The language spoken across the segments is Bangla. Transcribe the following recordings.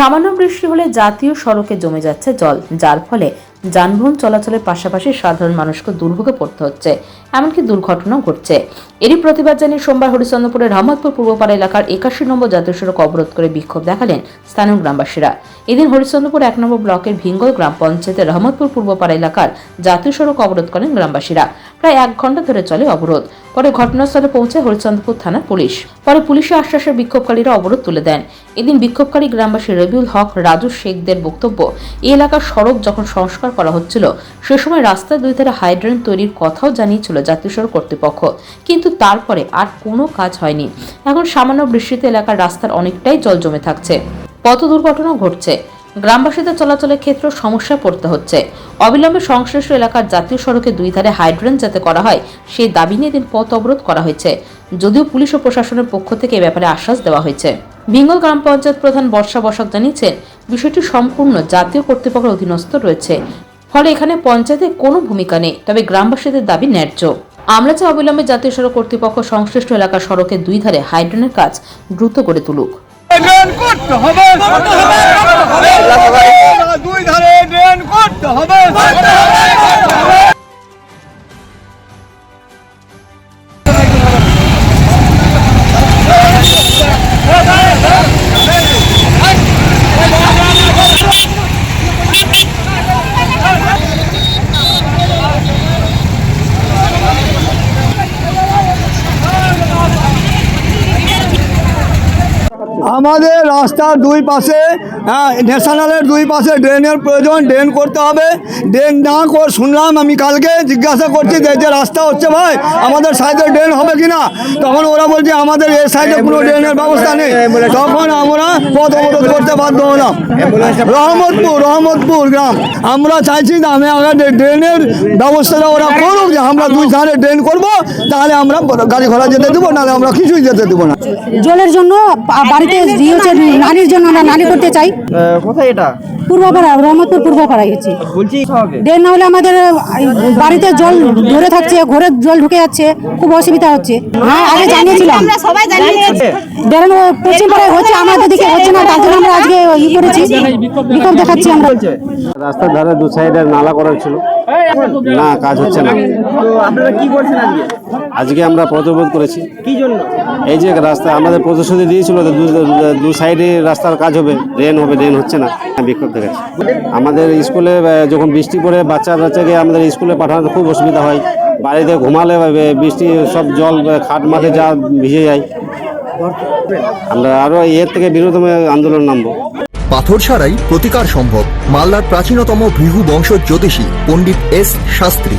সামান্য বৃষ্টি হলে জাতীয় সড়কে জমে যাচ্ছে জল যার ফলে যানবাহন চলাচলের পাশাপাশি সাধারণ মানুষকে দুর্ভোগে পড়তে হচ্ছে। এমনকি দুর্ঘটনাও ঘটছে। এরই প্রতিবাদ জানিয়ে সোমবার হরিচন্দ্রপুরের রহমতপুর পূর্বপাড়া এলাকার একাশি নম্বর জাতীয় সড়ক অবরোধ করে বিক্ষোভ দেখালেন স্থানীয় গ্রামবাসীরা। এদিন হরিচন্দ্রপুর এক নম্বর ব্লকের ভিঙ্গল গ্রাম পঞ্চায়েতের রহমতপুর পূর্বপাড়া এলাকার জাতীয় সড়ক অবরোধ করেন গ্রামবাসীরা। প্রায় এক ঘণ্টা ধরে চলে অবরোধ। পরে ঘটনাস্থলে পৌঁছে হরিচন্দ্রপুর থানার পুলিশ। পরে পুলিশের আশ্বাসে বিক্ষোভকারীরা অবরোধ তুলে দেন। এদিন বিক্ষোভকারী গ্রামবাসী রবিউল হক, রাজু শেখদের বক্তব্য, এই এলাকার সড়ক যখন সংস্কার করা হচ্ছিল। সে সময় রাস্তার দুই ধারে হাইড্রেন তৈরির কথাও জানিয়েছিল জাতীয় সড়ক কর্তৃপক্ষ। কিন্তু তারপরে আর কোনো কাজ হয়নি। এখন সামান্য বৃষ্টিতে এলাকার রাস্তার অনেকটাই জল জমে থাকছে। পথ দুর্ঘটনাও ঘটছে। গ্রামবাসীদের চলাচলের ক্ষেত্রে সমস্যায় পড়তে হচ্ছে। অবিলম্বে সংশ্লিষ্ট এলাকার জাতীয় সড়কে দুই ধারে হাইড্রেন যাতে করা হয়, সেই দাবি নিয়ে দিন পথ অবরোধ করা হয়েছে। যদিও পুলিশ ও প্রশাসনের পক্ষ থেকে এ ব্যাপারে আশ্বাস দেওয়া হয়েছে। ভিঙ্গল গ্রাম পঞ্চায়েত প্রধান বর্ষা বসাক জানিয়েছেন বিষয়টি সম্পূর্ণ জাতীয় কর্তৃপক্ষের অধীনস্থ রয়েছে। ফলে এখানে পঞ্চায়েতের কোনো ভূমিকা নেই তবে গ্রামবাসীদের দাবি ন্যায্য। আমরা চাই অবিলম্বে জাতীয় সড়ক কর্তৃপক্ষ সংশ্লিষ্ট এলাকার সড়কের দুই ধারে হাইড্রোনের কাজ দ্রুত করে তুলুক। ড্রেন করতে হবে। দুই ধারে করতে হবে। আমাদের রাস্তার দুই পাশে ন্যাশনালের দুই পাশে ড্রেনের প্রয়োজন ড্রেন করতে হবে। ড্রেন না কর শুনলাম আমি কালকে, জিজ্ঞাসা করছি যে যে রাস্তা হচ্ছে ভাই, আমাদের সাইডে ড্রেন হবে কি না তখন ওরা বলছে, আমাদের এই সাইডে কোনো ড্রেনের ব্যবস্থা নেই। তখন আমরা পথ অবরোধ করতে বাধ্য হলাম। রহমতপুর রহমতপুর গ্রাম, আমরা চাইছি যে আমি আগে ড্রেনের ব্যবস্থাটা ওরা করুক, যে আমরা দুই ধারে ড্রেন করব, তাহলে আমরা গাড়ি ঘোড়া যেতে দেবো, নাহলে আমরা কিছুই যেতে দেবো না। জলের জন্য বাড়িতে হচ্ছে নারীর জন্য আমরা নালি করতে চাই। কোথায় এটা? পূর্বপাড়া রহমতপুর পূর্বপাড়া গেছি। ড্রেন না হলে আমাদের বাড়িতে জল ধরে থাকছে ঘরে জল ঢুকে যাচ্ছে খুব অসুবিধা হচ্ছে। হ্যাঁ আগে জানিয়েছিলাম। আমরা সবাই জানিয়েছি। ড্রেন পশ্চিম পাড়ায় হচ্ছে আমাদের দিকে হচ্ছে না তার জন্য আমরা আজকে ই করেছি। বিক্ষোভ দেখাচ্ছি আমরা। রাস্তার ধারে দু সাইডে নালা করা ছিল না কাজ হচ্ছে না। আপনারা কি করছেন আজকে? আজকে আমরা প্রতিরোধ করেছি। কি জন্য? এই যে রাস্তা আমাদের প্রতিশ্রুতি দিয়েছিল দু সাইডে রাস্তার কাজ হবে ড্রেন হবে ড্রেন হচ্ছে না। বিক্ষোভ দেখাচ্ছি আমাদের স্কুলে যখন বৃষ্টি পড়ে, বাচ্চা বাচ্চাকে আমাদের স্কুলে পাঠানোতে খুব অসুবিধা হয়। বাড়িতে ঘুমালে বৃষ্টি, সব জল খাট মাঠে যা ভিজে যায়। আমরা আরও এর থেকে বিরোধী আন্দোলন নামবো। পাথর ছাড়াই প্রতিকার সম্ভব। মালদার প্রাচীনতম ভৃহু বংশ জ্যোতিষী পণ্ডিত এস শাস্ত্রী।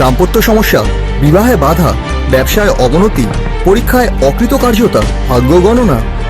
দাম্পত্য সমস্যা, বিবাহে বাধা, ব্যবসায় অবনতি, পরীক্ষায় অকৃতকার্যতা, ভাগ্য গণনা